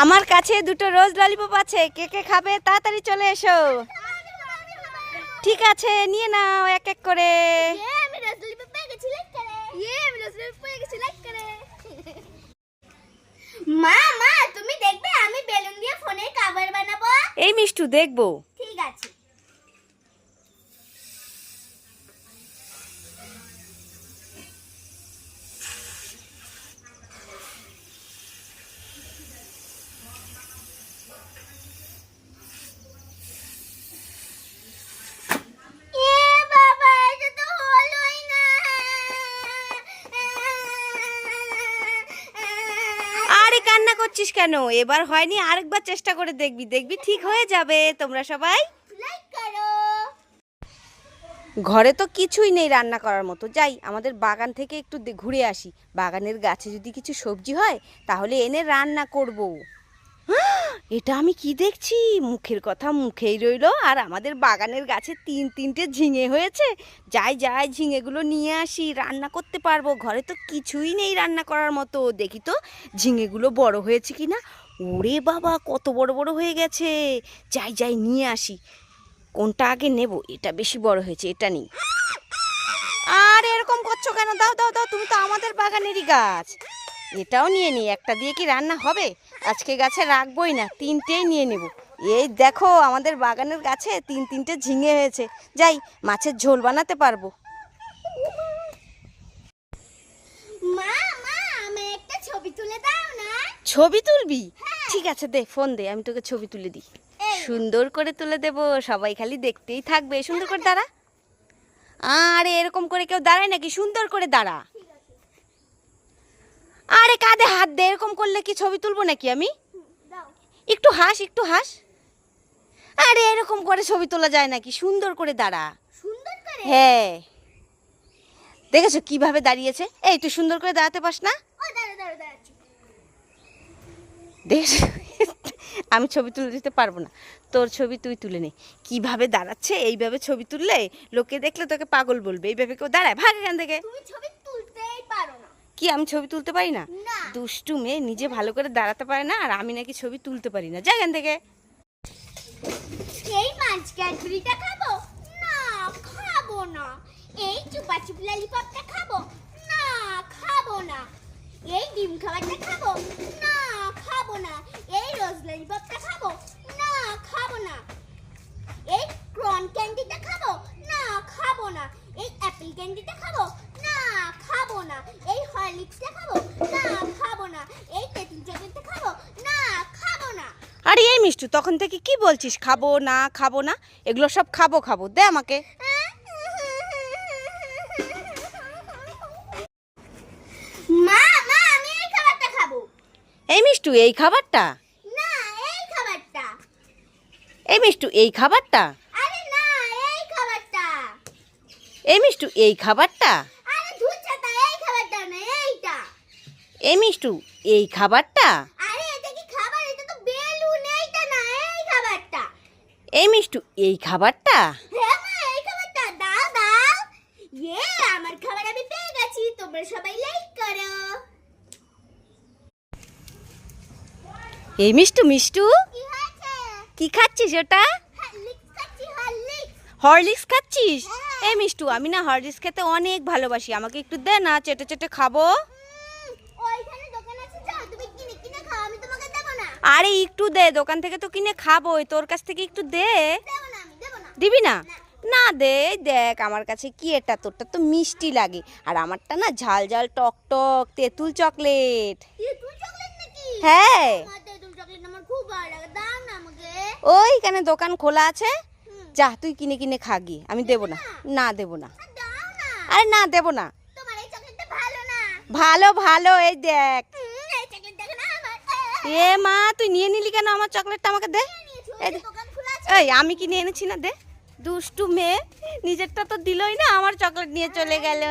আমার কাছে দুটো রোজ ললিপপ আছে। কে কে খাবে তাড়াতাড়ি চলে এসো। ঠিক আছে নিয়ে নাও এক এক করে। মা মা তুমি দেখবে আমি বেলুন দিয়ে ফোনের কভার বানাবো। এই মিষ্টু দেখব ঠিক আছে এ বাবা এটা তো হলোই না আরে কান্না করছিস কেন? এবার হয়নি আরেকবার চেষ্টা করে দেখবি। দেখবি ঠিক হয়ে যাবে। তোমরা সবাই ঘরে তো কিছুই নেই রান্না করার মতো। যাই আমাদের বাগান থেকে একটু ঘুরে আসি। বাগানের গাছে যদি কিছু সবজি হয় তাহলে এনে রান্না করব। এটা আমি কি দেখছি? মুখের কথা মুখেই রইল। আর আমাদের বাগানের গাছে তিন তিনটে ঝিঙে হয়েছে। যাই যাই ঝিঙেগুলো নিয়ে আসি, রান্না করতে পারব। ঘরে তো কিছুই নেই রান্না করার মতো। দেখি তো ঝিঙেগুলো বড় হয়েছে কি না ওরে বাবা, কত বড় বড় হয়ে গেছে। যাই যাই নিয়ে আসি। কোনটা আগে নেব? এটা বেশি বড় হয়েছে, এটা নেই। আর, এরকম করছ কেন? দাও দাও দাও, তুমি তো আমাদের বাগানেরই গাছ। এটাও নিয়ে নিই একটা দিয়ে কি রান্না হবে? আজকে গাছে রাখবোই না তিনটেই নিয়ে নেব। এই দেখো আমাদের বাগানের গাছে তিন তিনটে ঝিঙে হয়েছে। যাই মাছের ঝোল বানাতে পারব। ছবি তুলবি? ঠিক আছে দে ফোন দে আমি তোকে ছবি তুলে দিই। সুন্দর করে তুলে দেব সবাই খালি দেখতেই থাকবে। সুন্দর করে দাঁড়া। আরে এরকম করে কেউ দাঁড়ায় নাকি? সুন্দর করে দাঁড়া। আরে কাঁধে হাত দে এরকম করলে কি ছবি তুলবো নাকি আমি? একটু হাস একটু হাস। আরে এরকম করে ছবি তোলা যায় নাকি? সুন্দর করে দাঁড়া। সুন্দর করে? হ্যাঁ। দেখেছ কীভাবে দাঁড়িয়েছে? এই তুই সুন্দর করে দাঁড়াতে পাস না? দাঁড়া আমি ছবি তুলে দিতে পারব না। তোর ছবি তুই তুলে নে। কীভাবে দাঁড়াচ্ছে? এইভাবে ছবি তুললে লোকে দেখলে তোকে পাগল বলবে। এইভাবে কেউ দাঁড়ায়। ভাগ এখান থেকে তুমি ছবি তুলতেই পারো না কি আমি ছবি তুলতে পারি না? দুষ্টু মেয়ে নিজে ভালো করে দাঁড়াতে পারে না আর আমি নাকি ছবি তুলতে পারি না। যাই এখান থেকে। এই মাছ ক্যাডবেরিটা খাব? না খাব না। এই চুপা চুপ ললিপপটা খাব? না খাব না। এই ডিম খাবারটা খাব? না খাব না। এই রোজ ললিপপটা খাব না খাব না এই ক্রন ক্যান্ডিটা খাব না খাব না এই অ্যাপেল ক্যান্ডিটা খাব না খাব না এই হরলিক্সটা খাব না খাব না এই তেঁতুল চকলেটটা খাব না খাব না আরে এই মিষ্টু তখন থেকে কি বলছিস? খাব না খাব না? এগুলো সব খাব খাব। দে আমাকে। এই মিষ্টু এই খাবারটা? এই মিষ্টু এই খাবারটা? এই মিষ্টু এই খাবারটা? এই মিষ্টু এই খাবারটা আরে এটা কি খাবার এটা তো বেলুন এইটা না এই খাবারটা এই মিষ্টু এই খাবারটা? হ্যাঁ ইয়ে আমার খাবার আমি পেয়ে গেছি। তোমরা সবাই লাইক করো। এই মিষ্টু মিষ্টু? কি খাচ্ছিস ওটা? হরলিক্স খাচ্ছি হরলিক্স। হরলিক্স খাচ্ছিস? হ্যাঁ। এই মিষ্টু আমি না হরলিক্স খেতে অনেক ভালোবাসি। আমাকে একটু দে না চেটে চেটে খাব। ওইখানে দোকান আছে যাও তুমি কিনে কিনে খাও। আমি তোমাকে দেবো না আরে একটু দে দোকান থেকে তো কিনে খাবোই তোর কাছ থেকে একটু দে। দেবো না? না দে দেখ আমার কাছে কি এটা তোরটা তো মিষ্টি লাগে। আর আমারটা না ঝাল ঝাল টক টক তেঁতুল চকলেট। হ্যাঁ। আমার তেঁতুল চকলেট আমার খুব ভালো লাগে দাও না আমাকে ওইখানে দোকান খোলা আছে। যা তুই কিনে কিনে খাগি আমি দেবো না। না দেবো না। আর না দেবো না। ভালো ভালো এই দেখ হুম, এই চকলেট দেখো না আমার এ মা তুই নিয়ে নিলি কেন আমার চকলেটটা আমাকে দে? এই আমি কি নিয়ে এনেছি না দে? দুষ্টু মেয়ে নিজেরটা তো দিলই না আমার চকলেট নিয়ে চলে গেল।